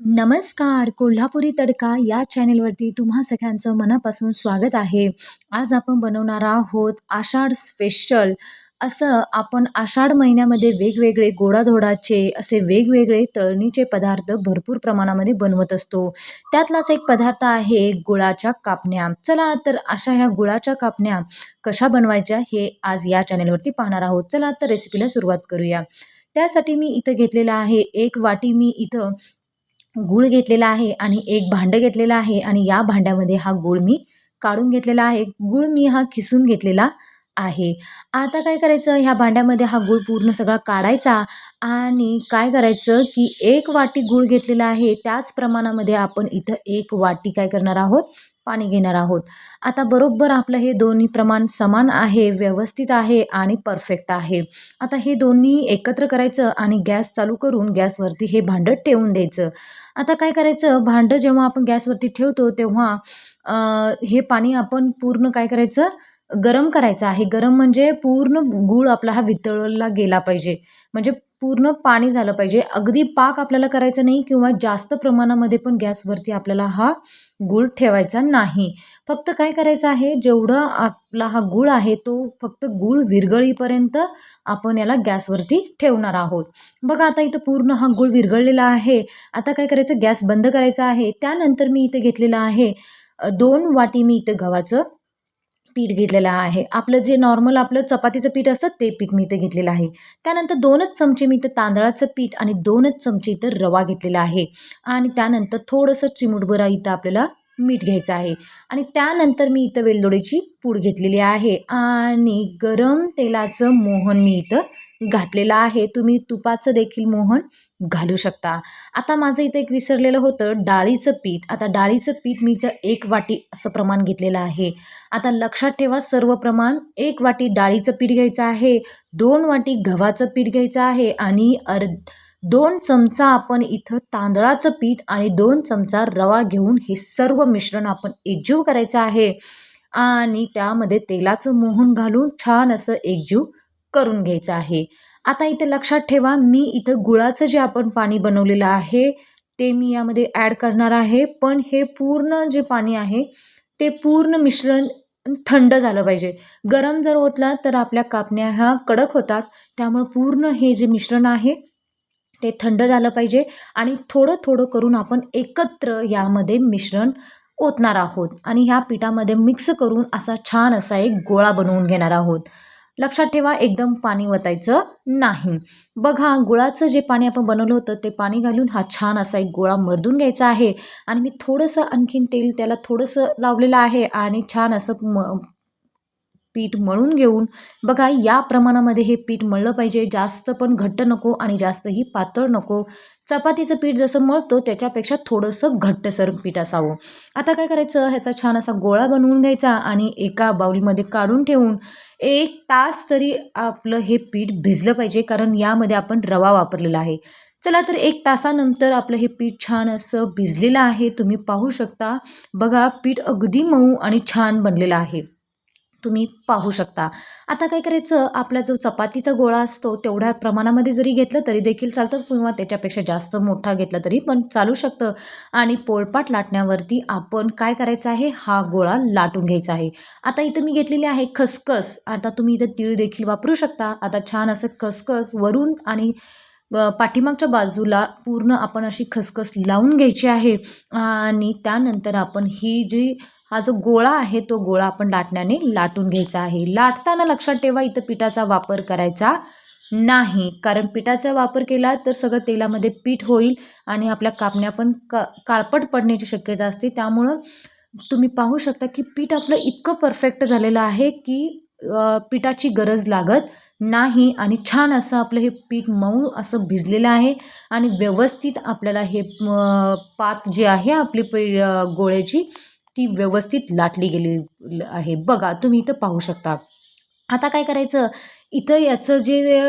नमस्कार कोल्हापुरी तडका या चॅनेलवरती तुम्हा सगळ्यांचं मनापासून स्वागत आहे. आज आपण बनवणार आहोत आषाढ स्पेशल असं आपण आषाढ महिन्यामध्ये वेगवेगळे गोडाधोडाचे असे वेगवेगळे तळणीचे पदार्थ भरपूर प्रमाणामध्ये बनवत असतो. त्यातलाच एक पदार्थ आहे गुळाच्या कापण्या. चला तर अशा ह्या गुळाच्या कापण्या कशा बनवायच्या हे आज या चॅनेलवरती पाहणार आहोत. चला तर रेसिपीला सुरुवात करूया. त्यासाठी मी इथं घेतलेलं आहे एक वाटी मी इथं गूळ घेतलेला आहे आणि एक भांडं घेतलेलं आहे आणि या भांड्यामध्ये हा गूळ मी काढून घेतलेला आहे. गूळ मी हा खिसून घेतलेला आहे. आता काय करायचं? ह्या भांड्यामध्ये हा गूळ पूर्ण सगळा काढायचा आणि काय करायचं की एक वाटी गूळ घेतलेला आहे. त्याच प्रमाणामध्ये आपण इथं एक वाटी काय करणार आहोत? पाणी घेणार आहोत. आता बरोबर आपलं हे दोन्ही प्रमाण समान आहे व्यवस्थित आहे आणि परफेक्ट आहे. आता हे दोन्ही एकत्र करायचं आणि गॅस चालू करून गॅसवरती हे भांडं ठेवून द्यायचं. आता काय करायचं? भांडं जेव्हा आपण गॅसवरती ठेवतो तेव्हा हे पाणी आपण पूर्ण काय करायचं? गरम करायचं आहे. गरम म्हणजे पूर्ण गूळ आपला हा वितळला गेला पाहिजे. म्हणजे पूर्ण पाणी झालं पाहिजे. अगदी पाक आपल्याला करायचं नाही किंवा जास्त प्रमाणामध्ये पण गॅसवरती आपल्याला हा गूळ ठेवायचा नाही. फक्त काय करायचं आहे? जेवढं आपला हा गूळ आहे तो फक्त गूळ विरघळीपर्यंत आपण याला गॅसवरती ठेवणार आहोत. बघा आता इथं पूर्ण हा गूळ विरघळलेला आहे. आता काय करायचं? गॅस बंद करायचा आहे. त्यानंतर मी इथं घेतलेलं आहे दोन वाटी मी इथं गव्हाचं पीठ घेतलेलं आहे. आपलं जे नॉर्मल आपलं चपातीचं पीठ असतं ते पीठ मी इथं घेतलेलं आहे. त्यानंतर दोनच चमचे मी इथं तांदळाचं पीठ आणि दोनच चमचे इथं रवा घेतलेला आहे. आणि त्यानंतर थोडंसं चिमुटभरा इथं आपल्याला मीठ घ्यायचं आहे. आणि त्यानंतर मी इथं वेलदोडीची पूड घेतलेली आहे. आणि गरम तेलाचं मोहन मी इथं घातलेलं आहे. तुम्ही तुपाचं देखील मोहन घालू शकता. आता माझं इथं एक विसरलेलं होतं डाळीचं पीठ. आता डाळीचं पीठ मी इथं एक वाटी असं प्रमाण घेतलेलं आहे. आता लक्षात ठेवा सर्व प्रमाण एक वाटी डाळीचं पीठ घ्यायचं आहे दोन वाटी गव्हाचं पीठ घ्यायचं आहे आणि अर्ध दोन चमचा आपण इथं तांदळाचं पीठ आणि दोन चमचा रवा घेऊन हे सर्व मिश्रण आपण एकजीव करायचं आहे. आणि त्यामध्ये तेलाचं मोहन घालून छान असं एकजीव करून घ्यायचं आहे. आता इथे लक्षात ठेवा मी इथं गुळाचं जे आपण पाणी बनवलेलं आहे ते मी यामध्ये ॲड करणार आहे. पण हे पूर्ण जे पाणी आहे ते पूर्ण मिश्रण थंड झालं पाहिजे. गरम जर ओतला तर आपल्या कापण्या ह्या कडक होतात. त्यामुळे पूर्ण हे जे मिश्रण आहे ते थंड झालं पाहिजे. आणि थोडं थोडं करून आपण एकत्र यामध्ये मिश्रण ओतणार आहोत. आणि ह्या पिठामध्ये मिक्स करून असा छान असा एक गोळा बनवून घेणार आहोत. लक्षात ठेवा एकदम पाणी वतायचं नाही. बघा गुळाचं जे पाणी आपण बनवलं होतं ते पाणी घालून हा छान असा एक गोळा मर्दून घ्यायचा आहे. आणि मी थोडंसं आणखीन तेल त्याला थोडंसं लावलेलं आहे आणि छान असं म पीठ मळून घेऊन. बघा या प्रमाणामध्ये हे पीठ मळलं पाहिजे. जास्त पण घट्ट नको आणि जास्तही पातळ नको. चपातीचं पीठ जसं मळतो त्याच्यापेक्षा थोडंसं घट्टसर पीठ असावं. आता काय करायचं? ह्याचा छान असा गोळा बनवून घ्यायचा आणि एका बाउलमध्ये काढून ठेवून एक तास तरी आपलं हे पीठ भिजलं पाहिजे कारण यामध्ये आपण रवा वापरलेला आहे. चला तर एक तासानंतर आपलं हे पीठ छान असं भिजलेलं आहे. तुम्ही पाहू शकता बघा पीठ अगदी मऊ आणि छान बनलेलं आहे. तुम्ही पाहू शकता. आता काय करायचं आपला जो चपातीचा गोळा असतो तेवढ्या प्रमाणामध्ये जरी घेतलं तरी देखील चालतं किंवा त्याच्यापेक्षा जास्त मोठा घेतला तरी पण चालू शकतं. आणि पोळपाट लाटण्यावरती आपण काय करायचं आहे हा गोळा लाटून घ्यायचा आहे. आता इथं मी घेतलेली आहे खसखस. आता तुम्ही इथं तीळ देखील वापरू शकता. आता छान असं खसखस वरून आणि पाठीमागच्या बाजूला पूर्ण आपण अशी खसखस लावून घ्यायची आहे आणि त्यानंतर आपण ही जी हा जो गोळा आहे तो गोळा आपण लाटण्याने लाटून घ्यायचा आहे. लाटताना लक्षात ठेवा इथं पिठाचा वापर करायचा नाही. कारण पिठाचा वापर केला तर सगळं तेलामध्ये पीठ होईल आणि आपल्या कापण्या पण क काळपट पडण्याची शक्यता असते. त्यामुळं तुम्ही पाहू शकता की पीठ आपलं इतकं परफेक्ट झालेलं आहे की पिठाची गरज लागत नाही आणि छान असं आपलं हे पीठ मऊ असं भिजलेलं आहे आणि व्यवस्थित आपल्याला हे पात जे आहे आपली पै गोळ्याची ती व्यवस्थित लाटली गेली आहे. बघा तुम्ही इथं पाहू शकता. आता काय करायचं? इथं याचं जे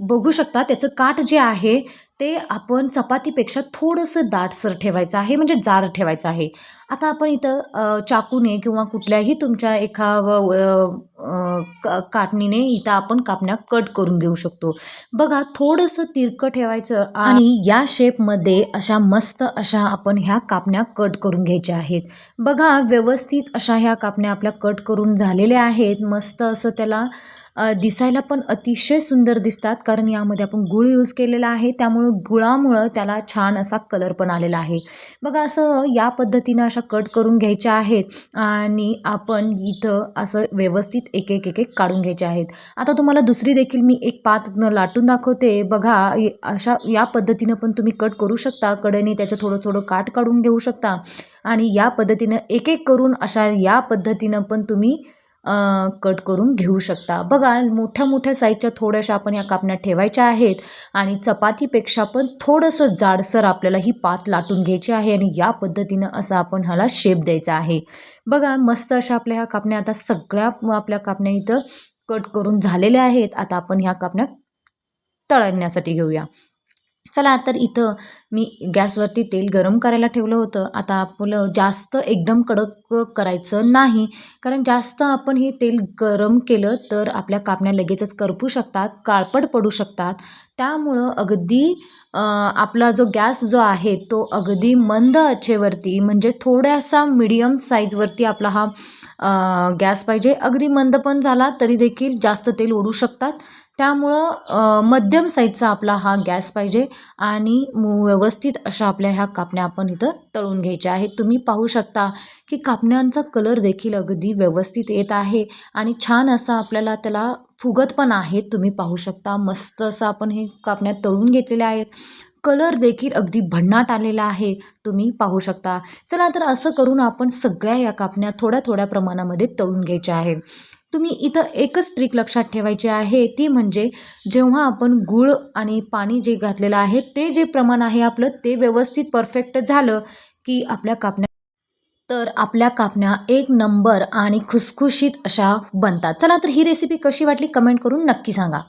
बघू शकता त्याचं काठ जे आहे ते आपण चपातीपेक्षा थोडंसं दाटसर ठेवायचं आहे म्हणजे जाड ठेवायचं आहे. आता आपण इथं चाकूने किंवा कुठल्याही तुमच्या एका व- काटणीने इथं आपण कापण्या कट करून घेऊ शकतो. बघा थोडंसं तिरकं ठेवायचं आणि या शेपमध्ये अशा मस्त अशा आपण ह्या कापण्या कट करून घ्यायच्या आहेत. बघा व्यवस्थित अशा ह्या कापण्या आपल्या कट करून झालेल्या आहेत. मस्त असं त्याला दिसायला पण अतिशय सुंदर दिसतात कारण यामध्ये आपण गुळ यूज केलेला आहे. त्यामुळं गुळामुळं त्याला छान असा कलर पण आलेला आहे. बघा असं या पद्धतीनं अशा कट करून घ्यायच्या आहेत आणि आपण इथं असं व्यवस्थित एक एक एक एक काढून घ्यायचे आहेत. आता तुम्हाला दुसरी देखील मी एक पात लाटून दाखवते. बघा अशा या पद्धतीनं पण तुम्ही कट करू शकता. कडेने त्याचं थोडं थोडं काट काढून घेऊ शकता. आणि या पद्धतीनं एक एक करून अशा या पद्धतीनं पण तुम्ही कट करून घेऊ शकता. बघा मोठ्या मोठ्या साईजच्या थोड्याशा आपण या कापण्या ठेवायच्या आहेत आणि चपातीपेक्षा पण थोडंसं जाडसर आपल्याला ही पात लाटून घ्यायची आहे आणि या पद्धतीनं असं आपण ह्याला शेप द्यायचा आहे. बघा मस्त अशा आपल्या ह्या कापण्या आता सगळ्या आपल्या कापण्या इथं कट करून झालेल्या आहेत. आता आपण ह्या कापण्या तळण्यासाठी घेऊया. चला तर इथं मी गॅसवरती तेल गरम करायला ठेवलं होतं. आता आपलं जास्त एकदम कडक करायचं नाही. कारण जास्त आपण हे तेल गरम केलं तर आपल्या कापण्या लगेचच करपू शकतात काळपट पडू शकतात. त्यामुळं अगदी आपला जो गॅस जो आहे तो अगदी मंद आचेवरती म्हणजे थोड्यासा मिडियम साईजवरती आपला हा गॅस पाहिजे. अगदी मंद पण झाला तरी देखील जास्त तेल ओढू शकतात. त्यामुळं मध्यम साईजचा आपला हा गॅस पाहिजे आणि व्यवस्थित अशा आपल्या ह्या कापण्या आपण इथं तळून घ्यायच्या आहेत. तुम्ही पाहू शकता की कापण्यांचा कलर देखील अगदी व्यवस्थित येत आहे आणि छान असा आपल्याला त्याला फुगत पण आहे तुम्ही पाहू शकता मस्त असं आपण हे कापण्या तळून घेतलेल्या आहेत. कलर देखील अगदी भन्नाट आलेला आहे. तुम्ही पाहू शकता. चला तर असं करून आपण सगळ्या या कापण्या थोड्या थोड्या प्रमाणामध्ये तळून घ्यायच्या आहे तुम्ही इथं एकच ट्रिक लक्षात ठेवायची आहे ती म्हणजे जेव्हा आपण गूळ आणि पाणी जे घातलेलं आहे ते जे प्रमाण आहे आपलं ते व्यवस्थित परफेक्ट झालं की आपल्या कापण्या तर आपल्या कापण्या एक नंबर आणि खुसखुशीत अशा बनतात. चला तर ही रेसिपी कशी वाटली कमेंट करून नक्की सांगा.